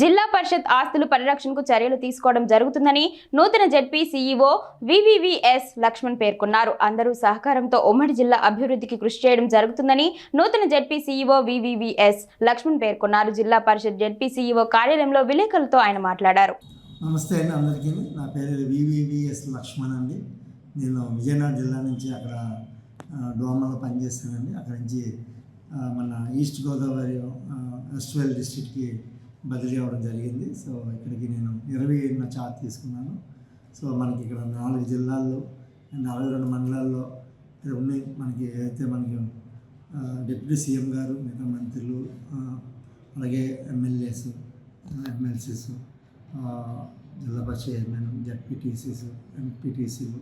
జిల్లా పరిషత్ ఆస్తులు పరిరక్షణకు చర్యలు తీసుకోవడం జరుగుతుందని నూతన జడ్పీ సీఈఓ వివివిఎస్ లక్ష్మణ్ పేర్కొన్నారు. అందరూ సహకారంతో ఉమ్మడి జిల్లా అభివృద్ధికి కృషి చేయడం జరుగుతుందని నూతన జడ్పీ సీఈఓ వివివిఎస్ లక్ష్మణ్ పేర్కొన్నారు. జిల్లా పరిషత్ జడ్పీ సీఈఓ కార్యాలయంలో విలేకరులతో ఆయన మాట్లాడారు. నమస్తే అండి అందరికీ. నా పేరు వివివిఎస్ లక్ష్మణ్ అండి. నేను విజయనగరం జిల్లా నుంచి అక్కడ డోమలో పనిచేస్తానండి. అక్కడి నుంచి మన ఈస్ట్ గోదావరి వెస్ట్ వెల్ డిస్టిక్కి బదిలీ అవ్వడం జరిగింది. సో ఇక్కడికి నేను ఇరవై ఏడున చార్జ్ తీసుకున్నాను. సో మనకి ఇక్కడ నాలుగు జిల్లాల్లో నాలుగు రెండు మండలాల్లో ఉన్నాయి. మనకి అయితే మనకి డిప్యూటీ సీఎం గారు మిగతా మంత్రులు అలాగే ఎమ్మెల్యేస్ ఎమ్మెల్సీస్ జిల్లా పరిషత్ చైర్మన్ జడ్పీటీసీస్ ఎంపీటీసీలు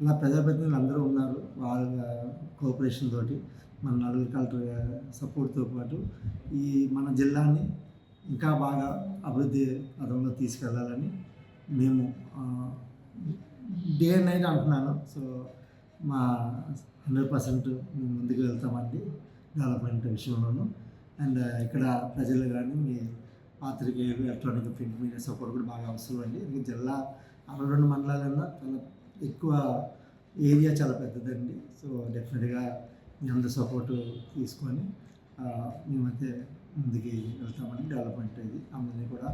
ఇలా ప్రజాప్రతినిధులు అందరూ ఉన్నారు. వాళ్ళ కోఆపరేషన్ తోటి మన నలుగురు కలెక్టర్ సపోర్ట్తో పాటు ఈ మన జిల్లాని ఇంకా బాగా అభివృద్ధి పదంలో తీసుకెళ్ళాలని మేము డే అండ్ నైట్ అంటున్నాను. సో మా హండ్రెడ్ పర్సెంట్ మేము ముందుకు వెళ్తామండి డెవలప్మెంట్ విషయంలోనూ. అండ్ ఇక్కడ ప్రజలు కానీ మీ పాత్రికేయులు ఎలక్ట్రానిక్ ప్రింట్ మీడియా సపోర్ట్ కూడా బాగా అవసరం అండి. ఎందుకంటే జిల్లా అరవై రెండు మండలాలన్నా చాలా ఎక్కువ ఏరియా చాలా పెద్దదండి. సో డెఫినెట్గా మీ అందరి సపోర్టు తీసుకొని మేమైతే ముందుకి వెళ్తామని డెవలప్మెంట్ ఇది. అందరినీ కూడా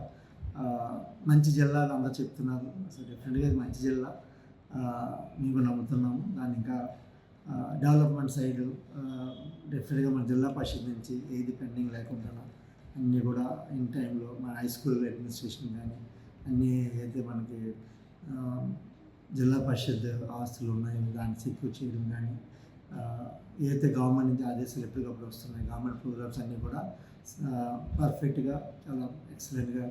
మంచి జిల్లా అని అందరూ చెప్తున్నారు. సో డెఫినెట్గా ఇది మంచి జిల్లా. మేము నమ్ముతున్నాము. దాన్ని ఇంకా డెవలప్మెంట్ సైడ్ డెఫినెట్గా మన జిల్లా పరిషత్ నుంచి ఏది పెండింగ్ లేకుండా అన్నీ కూడా ఇన్ టైంలో మన హై స్కూల్ అడ్మినిస్ట్రేషన్ కానీ అన్నీ అయితే మనకి జిల్లా పరిషత్ ఆస్తులు ఉన్నాయో దాన్ని సెక్యూర్ చేయడం కానీ ఏదైతే గవర్నమెంట్ నుంచి ఆదేశాలు ఎప్పటికప్పుడు వస్తున్నాయి గవర్నమెంట్ ప్రోగ్రామ్స్ అన్నీ కూడా పర్ఫెక్ట్గా చాలా ఎక్సలెంట్గా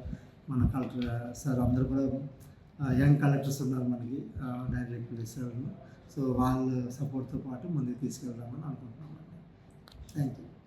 మన కలెక్టర్ సార్ అందరూ కూడా యంగ్ కలెక్టర్స్ ఉన్నారు మనకి డైరెక్టర్ సార్ సో వాళ్ళ సపోర్ట్తో పాటు ముందుకు తీసుకెళ్దామని అనుకుంటున్నామండి. Thank you